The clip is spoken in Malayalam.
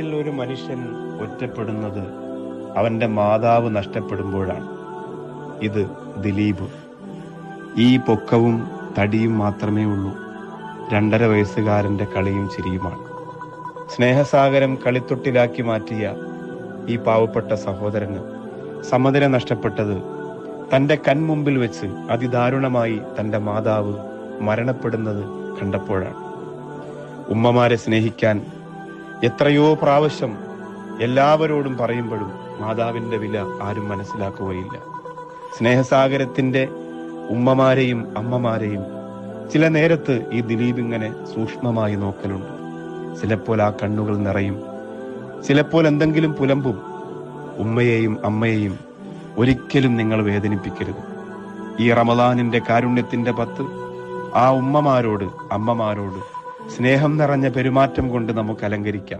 ജീവിതത്തിൽ ഒരു മനുഷ്യൻ ഒറ്റപ്പെടുന്നത് അവന്റെ മാതാവ് നഷ്ടപ്പെടുമ്പോഴാണ്. ഇത് ദിലീപ്. ഈ പൊക്കവും തടിയും മാത്രമേ ഉള്ളൂ. രണ്ടര വയസ്സുകാരന്റെ കളിയും ചിരിയുമാണ്. സ്നേഹസാഗരം കളിത്തൊട്ടിലാക്കി മാറ്റിയ ഈ പാവപ്പെട്ട സഹോദരന് സമനില നഷ്ടപ്പെട്ടത് തന്റെ കൺമുമ്പിൽ വെച്ച് അതിദാരുണമായി തന്റെ മാതാവ് മരണപ്പെടുന്നത് കണ്ടപ്പോഴാണ്. ഉമ്മമാരെ സ്നേഹിക്കാൻ എത്രയോ പ്രാവശ്യം എല്ലാവരോടും പറയുമ്പോഴും മാതാവിന്റെ വില ആരും മനസ്സിലാക്കുകയില്ല. സ്നേഹസാഗരത്തിന്റെ ഉമ്മമാരെയും അമ്മമാരെയും ചില നേരത്ത് ഈ ദിലീപ് ഇങ്ങനെ സൂക്ഷ്മമായി നോക്കലുണ്ട്. ചിലപ്പോൾ ആ കണ്ണുകൾ നിറയും. ചിലപ്പോൾ എന്തെങ്കിലും പുലമ്പും ഉമ്മയെയും അമ്മയെയും ഒരിക്കലും നിങ്ങൾ വേദനിപ്പിക്കരുത്. ഈ റമദാനിന്റെ കാരുണ്യത്തിന്റെ പത്ത് ആ ഉമ്മമാരോട് അമ്മമാരോട് സ്നേഹം നിറഞ്ഞ പെരുമാറ്റം കൊണ്ട് നമുക്ക് അലങ്കരിക്കാം.